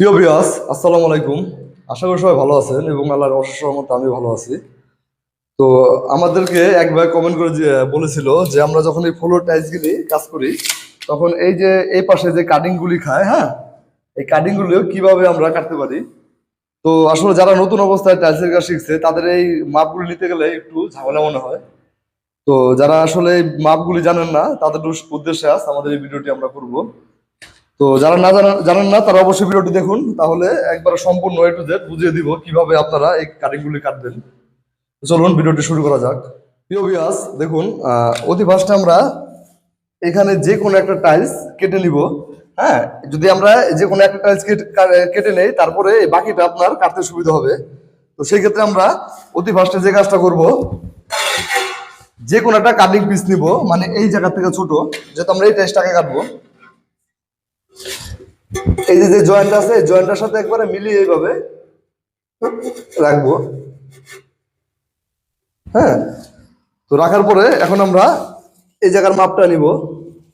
প্রিয় বিয়াস আসসালামু আলাইকুম। আশা করি সবাই ভালো আছেন এবং আল্লাহর অশেষ রহমতে আমি ভালো আছি। তো আমাদেরকে এক ভাই কমেন্ট করে বলেছিল যে, আমরা যখন এই ফ্লোর টাইলসগুলি কাজ করি, তখন এই যে, এই পাশে যে কাটিং গুলি খায় হ্যাঁ? এই কাটিং গুলিও কীভাবে আমরা কাটতে পারি? তো আসলে যারা নতুন অবস্থায় টাইলসের কাজ শিখছে, তাদের এই মাপগুলি নিতে গেলে একটু ঝামেলা মনে হয়। তো যারা আসলে এই মাপগুলি জানেন না, তাদের উদ্দেশ্যে আজ আমাদের এই ভিডিওটি আমরা করব। তো যারা না জানেন জানেন না, তারা অবশ্যই ভিডিওটি দেখুন। তাহলে একবার সম্পূর্ণ এ জেড বুঝিয়ে দিব কীভাবে আপনারা এই কাটিংগুলি কাটবেন। চলুন ভিডিওটি শুরু করা যাক। প্রিয় দেখুন অতি ফার্স্টে আমরা এখানে যে কোনো একটা টাইলস কেটে নিব। হ্যাঁ যদি আমরা যে কোনো একটা টাইলস কেটে নেই, তারপরে বাকিটা আপনার কাটতে সুবিধা হবে। তো সেই ক্ষেত্রে আমরা অতি ফার্স্টে যে কাজটা করব যে কোনো একটা কাটিং পিস নিব মানে এই জায়গা থেকে ছোট, যেহেতু আমরা এই টাইলসটাকে কাটবো। এই যে যে জয়েন্ট আছে জয়েন্টের সাথে একবারে মিলিয়ে এইভাবে রাখব। হ্যাঁ? তো রাখার পরে এখন আমরা এই জায়গার মাপটা নিব।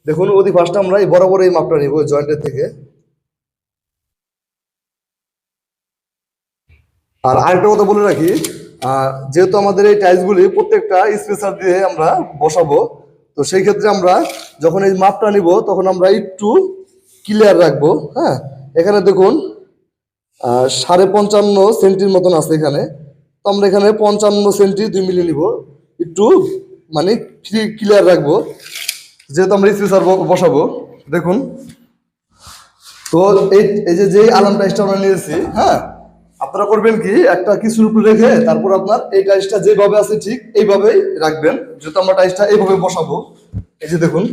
দেখুন অতি ফার্স্ট আমরা এই বরাবর এই মাপটা নিব জয়েন্টের থেকে। আর আরেকটা কথা বলে রাখি যেহেতু আমাদের এই টাইলসগুলি প্রত্যেকটা স্পেসার দিয়ে আমরা বসাবো, তো সেই ক্ষেত্রে আমরা যখন এই মাপটা নিব, তখন আমরা একটু ক্লিয়ার রাখব হ্যাঁ? এখানে দেখুন সাড়ে পঞ্চান্ন সেন্টির মতন আছে এখানে। তো আমরা এখানে পঞ্চান্ন সেন্টি দুই মিলি নিব। একটু মানে ক্লিয়ার রাখব। যেহেতু আমরা স্পেসার বসাবো, দেখুন। তো এই এই যে যে আলাম টাইসটা আমরা নিয়েছি হ্যাঁ? আপনারা করবেন কি, একটা কিছুর উপরে রেখে তারপর আপনার এই টাইসটা যেভাবে আছে ঠিক এইভাবেই রাখবেন। যেহেতু আমরা টাইসটা এইভাবে বসাবো। এই যে দেখুন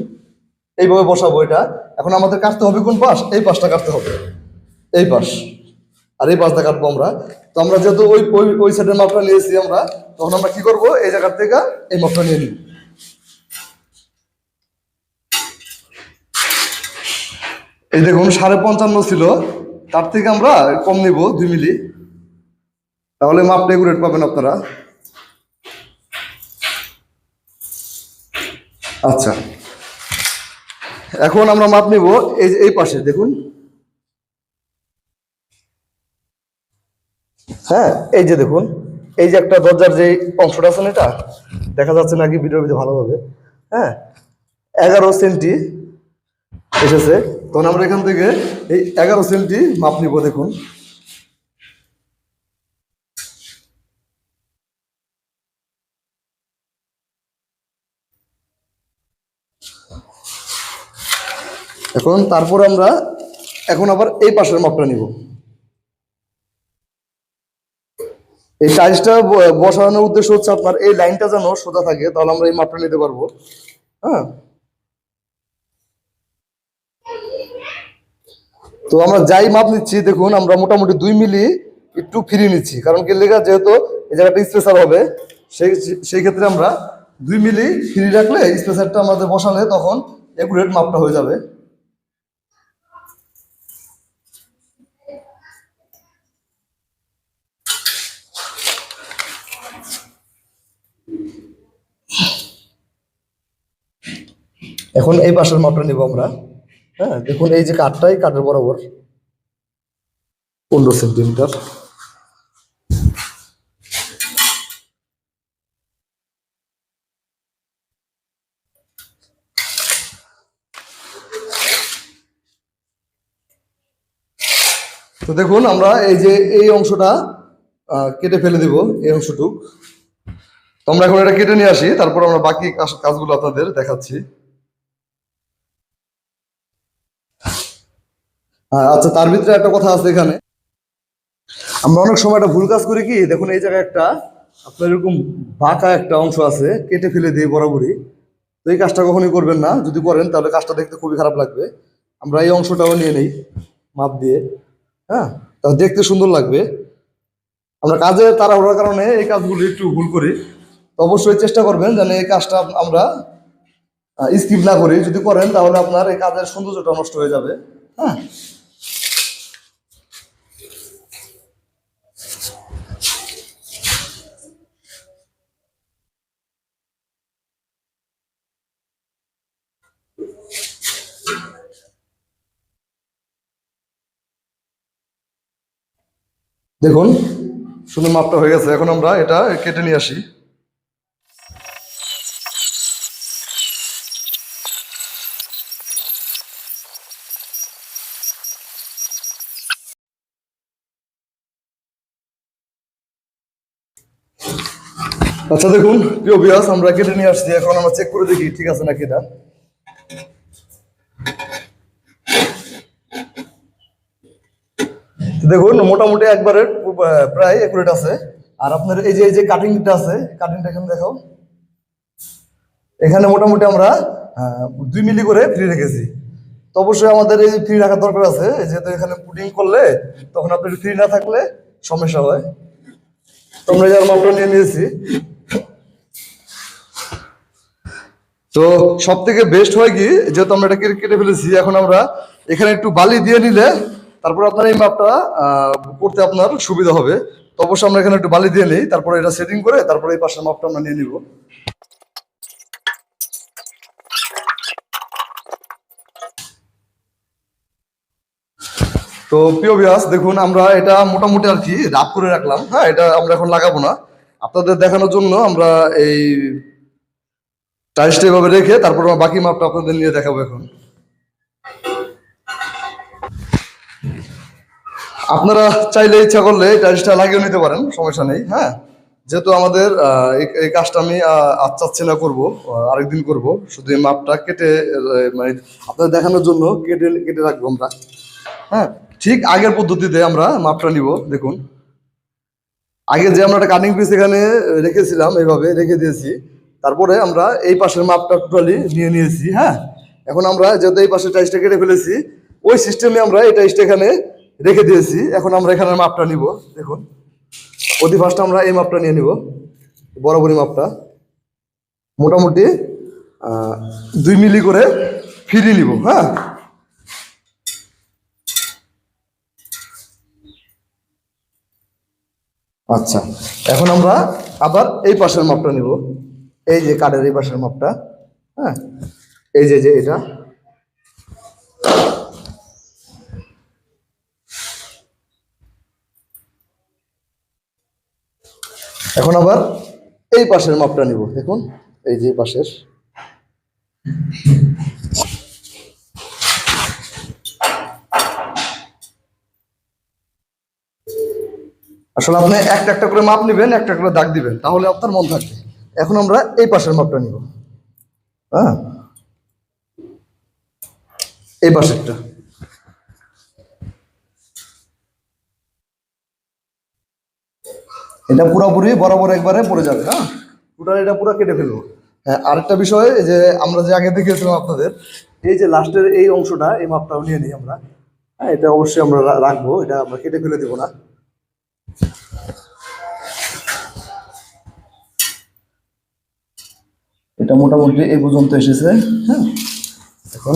এইভাবে বসাবো এটা। এখন আমাদের কাটতে হবে কোন পাশ? এই পাশটা কাটতে হবে। এই পাশ। আর এই পাশটা কাটবো আমরা। তো আমরা যেহেতু ওই ওই ওই সাইডের মাপটা নিয়েছি আমরা, তখন আমরা কি করব? এই জায়গার থেকে এই মাপটা নিয়ে নিব এই দেখুন, সাড়ে পঞ্চান্ন ছিল। তার থেকে আমরা কম নিব দুই মিলি। তাহলে মাপটা এগুরেট পাবেন আপনারা। আচ্ছা। এখন আমরা মাপ নিব, এই এই পাশে, দেখুন। হ্যাঁ এই যে দেখুন, এই যে একটা দরজার যে অংশটা আছে না এটা, দেখা যাচ্ছে নাকি ভিডিওর ভিতরে ভালোভাবে। হ্যাঁ এগারো সেন্টি এসেছে। তখন আমরা এখান থেকে এই এগারো সেন্টি মাপ নিব, দেখুন। এখন তারপর আমরা এখন আবার এই পাশের মাপটা নিব। এই ব- বসানোর উদ্দেশ্য হচ্ছে আপনার এই লাইনটা যেন সোজা থাকে, তাহলে আমরা এই মাপটা নিতে পারব। হ্যাঁ? তো আমরা যাই মাপ নিচ্ছি, দেখুন আমরা মোটামুটি দুই মিলি একটু ফিরিয়ে নিচ্ছি, কারণ কি লেখা যেহেতু এই জায়গাটা স্পেশাল হবে, সেই সেই ক্ষেত্রে আমরা দুই মিলি ফ্রি রাখলে স্পেশালটা আমাদের বসালে তখন একুরেট মাপটা হয়ে যাবে। এখন এই পাশের মাপটা নিব আমরা। হ্যাঁ দেখুন এই যে কাঠটাই, কাঠের বরাবর। পনেরো সেন্টিমিটার। তো দেখুন আমরা এই যে এই অংশটা কেটে ফেলে দিব, এই অংশটুক। তো আমরা এখন এটা কেটে নিয়ে আসি, তারপর আমরা বাকি কাজ- কাজগুলো আপনাদের দেখাচ্ছি। আচ্ছা তার ভিতরে একটা কথা আছে এখানে। আমরা অনেক সময় একটা ভুল কাজ করি কি, দেখুন এই জায়গায় একটা, আপনার এরকম বাঁকা একটা অংশ আছে, কেটে ফেলে দিয়ে বরাবরই। তো এই কাজটা কখনোই করবেন না, যদি করেন তাহলে কাজটা দেখতে খুবই খারাপ লাগবে। আমরা এই অংশটাও নিয়ে নেই, মাপ দিয়ে হ্যাঁ? তাহলে দেখতে সুন্দর লাগবে। আমরা কাজে তাড়াহুড়ার কারণে এই কাজগুলো একটু ভুল করি। তো অবশ্যই চেষ্টা করবেন যেন এই কাজটা আমরা স্কিপ না করি। যদি করেন তাহলে আপনার এই কাজের সৌন্দর্যটা নষ্ট হয়ে যাবে হ্যাঁ? দেখুন, সুন্দর মাপটা হয়ে গেছে। এখন আমরা এটা কেটে নিয়ে আসি। আচ্ছা দেখুন, প্রিয় বিয়াস আমরা কেটে নিয়ে আসছি। এখন আমরা চেক করে দেখি ঠিক আছে নাকি এটা। দেখুন, মোটামুটি একবারে প্রায় একুরেট আছে। আর আপনার এই যে এই যে কাটিংটা আছে কাটিংটা এখানে দেখাও। এখানে মোটামুটি আমরা দুই মিলি করে ফ্রি রেখেছি। তো অবশ্যই আমাদের এই ফ্রি রাখার দরকার আছে। যেহেতু এখানে পুডিং করলে, তখন আপনার ফ্রি না থাকলে সমস্যা হয়। তো আমরা যার মাপটা নিয়ে নিয়েছি। তো সব থেকে বেস্ট হয় কি, যেহেতু আমরা এটা কেটে ফেলেছি, এখন আমরা এখানে একটু বালি দিয়ে নিলে তারপর আপনার এই মাপটা করতে আপনার সুবিধা হবে। তো অবশ্যই আমরা এখানে একটু বালি দিয়ে নিই, তারপরে এটা সেটিং করে তারপরে এই পাশের মাপটা আমরা নিয়ে নিব। তো প্রিয় বিয়াস দেখুন, আমরা এটা মোটামুটি আর কি রাপ করে রাখলাম। হ্যাঁ এটা আমরা এখন লাগাবো না। আপনাদের দেখানোর জন্য আমরা এই টাইলসটা এভাবে রেখে তারপর বাকি মাপটা আপনাদের নিয়ে দেখাবো এখন। আপনারা চাইলে ইচ্ছা করলে টাইলসটা লাগিয়ে নিতে পারেন, সমস্যা নেই হ্যাঁ? যেহেতু আমাদের এই- কাজটা আমি চাচ্ছি না করব আরেকদিন করব, শুধু এই মাপটা কেটে মানে আপনাদের দেখানোর জন্য কেটে কেটে রাখব আমরা হ্যাঁ? ঠিক আগের পদ্ধতিতে আমরা মাপটা নিব, দেখুন। আগে যে আমরা একটা কাটিং পিস এখানে রেখেছিলাম, এইভাবে রেখে দিয়েছি, তারপরে আমরা এই পাশের মাপটা টোটালি নিয়ে নিয়েছি হ্যাঁ? এখন আমরা যেহেতু এই পাশের টাইসটা কেটে ফেলেছি, ওই সিস্টেমে আমরা এই টাইসটা এখানে রেখে দিয়েছি। এখন আমরা এখানে মাপটা নিব, দেখুন। অতি ফার্স্ট আমরা এই মাপটা নিয়ে নিব, বরাবরই মাপটা। মোটামুটি দুই মিলি করে ফিরিয়ে নিব হ্যাঁ? আচ্ছা এখন আমরা আবার এই পাশের মাপটা নিব। এই যে কাঠের এই পাশের মাপটা হ্যাঁ? এই যে যে এটা। এখন আবার এই পাশের মাপটা নিব, দেখুন, এই যে পাশের। আসলে আপনি একটা একটা করে মাপ নেবেন, একটা করে দাগ দিবেন, তাহলে আপনার মন থাকবে। এখন আমরা এই পাশের মাপটা নিব হ্যাঁ? এই পাশেরটা। এটা পুরোপুরি বরাবর একবারে পড়ে যাবে হ্যাঁ? টোটাল এটা পুরো কেটে ফেলব। হ্যাঁ আরেকটা বিষয় যে আমরা যে আগে দেখিয়েছিলাম আপনাদের, এই যে লাস্টের এই অংশটা, এই মাপটাও নিয়ে নিই আমরা। হ্যাঁ এটা অবশ্যই আমরা রাখব, এটা আমরা কেটে ফেলে দেবো না। এটা মোটামুটি এই পর্যন্ত এসেছে হ্যাঁ? এখন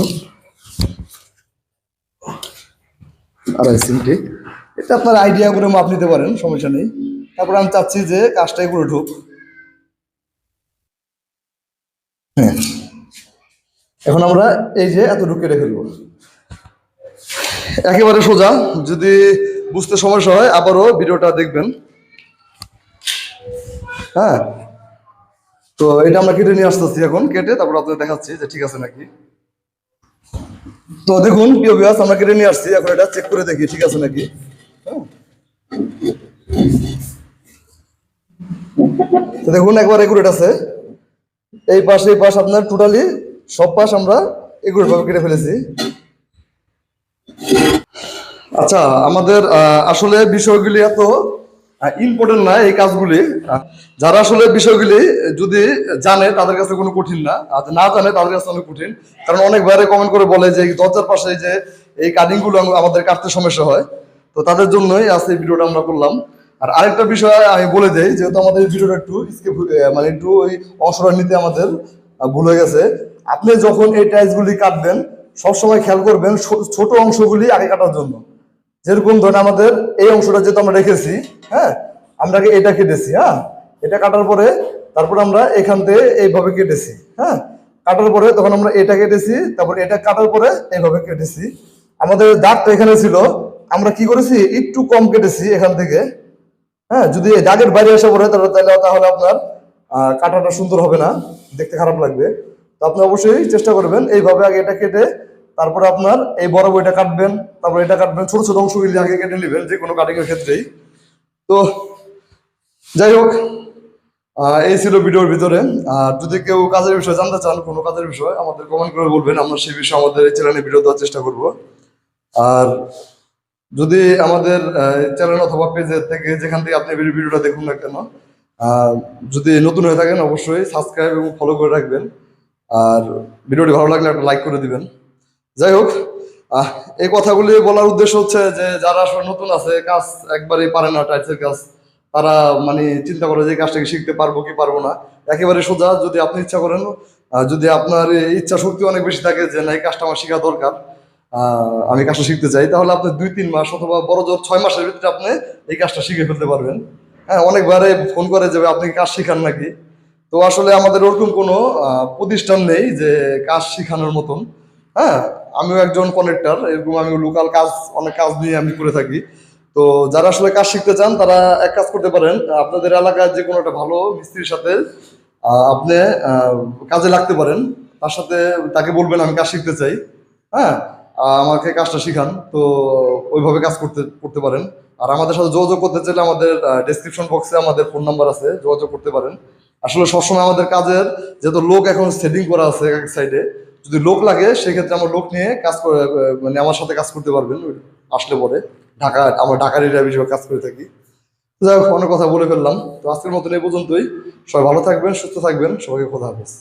আড়াই সিমটি এটা আপনার আইডিয়া করে মাপ নিতে পারেন, সমস্যা নেই। তারপর আমি চাচ্ছি যে কাজটাই করে ঢুক। হ্যাঁ। এখন আমরা এই যে এত ঢুকে রেখে ফেলব একেবারে সোজা, যদি বুঝতে সমস্যা হয়, আবারও ভিডিওটা দেখবেন। হ্যাঁ। তো এটা আমরা কেটে নিয়ে আসতেছি এখন, কেটে তারপর আপনাদের দেখাচ্ছি যে ঠিক আছে নাকি। তো দেখুন, প্রিয় বিয়াস আমরা কেটে নিয়ে আসছি, এখন এটা চেক করে দেখি ঠিক আছে নাকি। হ্যাঁ। তো দেখুন, একবার একুরেট আছে। এই পাশ এই পাশ আপনার টোটালি সব পাশ আমরা একুরেট ভাবে কেটে ফেলেছি। আচ্ছা আমাদের আসলে বিষয়গুলি এত ইম্পর্টেন্ট না এই কাজগুলি। যারা আসলে বিষয়গুলি যদি জানে, তাদের কাছে কোনো কঠিন না। আর না জানে, তাদের কাছে অনেক কঠিন। কারণ অনেক বাইরে কমেন্ট করে বলে যে, দরজার পাশে যে এই কাটিংগুলো আমাদের কাটতে সমস্যা হয়। তো তাদের জন্যই আজকে এই ভিডিওটা আমরা করলাম। আর আরেকটা বিষয় আমি বলে দেই, যেহেতু আমাদের ভিডিওটা একটু স্কিপ মানে একটু ওই অংশটা নিতে আমাদের ভুল হয়ে গেছে। আপনি যখন এই টাইলসগুলি কাটবেন, সবসময় খেয়াল করবেন ছোট অংশগুলি আগে কাটার জন্য। যেরকম ধরেন আমাদের এই অংশটা যেহেতু আমরা রেখেছি হ্যাঁ আমরা এটা কেটেছি হ্যাঁ? এটা কাটার পরে তারপর আমরা এখান থেকে এইভাবে কেটেছি হ্যাঁ? কাটার পরে তখন আমরা এটা কেটেছি, তারপর এটা কাটার পরে এইভাবে কেটেছি। আমাদের দাগটা এখানে ছিল, আমরা কি করেছি? একটু কম কেটেছি এখান থেকে। হ্যাঁ যদি দাগের বাইরে এসে পড়ে তাহলে তাহলে আপনার কাটাটা সুন্দর হবে না, দেখতে খারাপ লাগবে। তো আপনি অবশ্যই চেষ্টা করবেন এইভাবে আগে এটা কেটে তারপরে আপনার এই বড় বইটা কাটবেন, তারপর এটা কাটবেন, ছোট ছোট অংশগুলি আগে কেটে নেবেন, যে কোনো কাটিং এর ক্ষেত্রেই। তো যাই হোক এই ছিল ভিডিওর ভিতরে। আর যদি কেউ কাজের বিষয়ে জানতে চান, কোনো কাজের বিষয়, আমাদের কমেন্ট করে বলবেন, আমরা সেই বিষয়ে আমাদের এই চ্যানেলে ভিডিও দেওয়ার চেষ্টা করব। আর যদি আমাদের চ্যানেল অথবা পেজের থেকে যেখান থেকে আপনি ভিডিওটা দেখুন না কেন যদি নতুন হয়ে থাকেন অবশ্যই সাবস্ক্রাইব এবং ফলো করে রাখবেন। আর ভিডিওটি ভালো লাগলে একটা লাইক করে দিবেন। যাই হোক এই কথাগুলি বলার উদ্দেশ্য হচ্ছে যে যারা আসলে নতুন আছে, কাজ একবারেই পারে না টাইলসের কাজ, তারা মানে চিন্তা করে যে কাজটাকে শিখতে পারব কি পারব না। একেবারে সোজা যদি আপনি ইচ্ছা করেন যদি আপনার ইচ্ছা শক্তি অনেক বেশি থাকে যে না, এই কাজটা আমার শেখা দরকার আমি কাজটা শিখতে চাই, তাহলে আপনি দুই, তিন মাস অথবা বড় জোর ছয় মাসের ভিতরে আপনি এই কাজটা শিখে ফেলতে পারবেন। হ্যাঁ অনেকবারে ফোন করে যে আপনি কাজ শিখান নাকি? তো আসলে আমাদের ওরকম কোনো প্রতিষ্ঠান নেই যে, কাজ শেখানোর মতন। হ্যাঁ আমিও একজন কানেক্টর এরকম আমি লোকাল কাজ, অনেক কাজ নিয়ে আমি করে থাকি। তো যারা আসলে কাজ শিখতে চান, তারা এক কাজ করতে পারেন। আপনাদের এলাকায় যে কোনো একটা ভালো মিস্ত্রির সাথে আপনি কাজে লাগতে পারেন। তার সাথে তাকে বলবেন, আমি কাজ শিখতে চাই। হ্যাঁ আমাকে কাজটা শিখান। তো ওইভাবে কাজ করতে করতে পারেন। আর আমাদের সাথে যোগাযোগ করতে চাইলে আমাদের ডেসক্রিপশন বক্সে আমাদের ফোন নাম্বার আছে যোগাযোগ করতে পারেন। আসলে সবসময় আমাদের কাজের যেহেতু লোক এখন সেটিং করা আছে এক সাইডে যদি লোক লাগে সেক্ষেত্রে আমার লোক নিয়ে কাজ করে মানে আমার সাথে কাজ করতে পারবেন আসলে পরে। ঢাকা আমরা ঢাকার এরিয়া বিষয়ে কাজ করে থাকি। যাই হোক, অনেক কথা বলে ফেললাম। তো আজকের মতন এই পর্যন্তই। সবাই ভালো থাকবেন সুস্থ থাকবেন। সবাইকে কথা হাফেজ।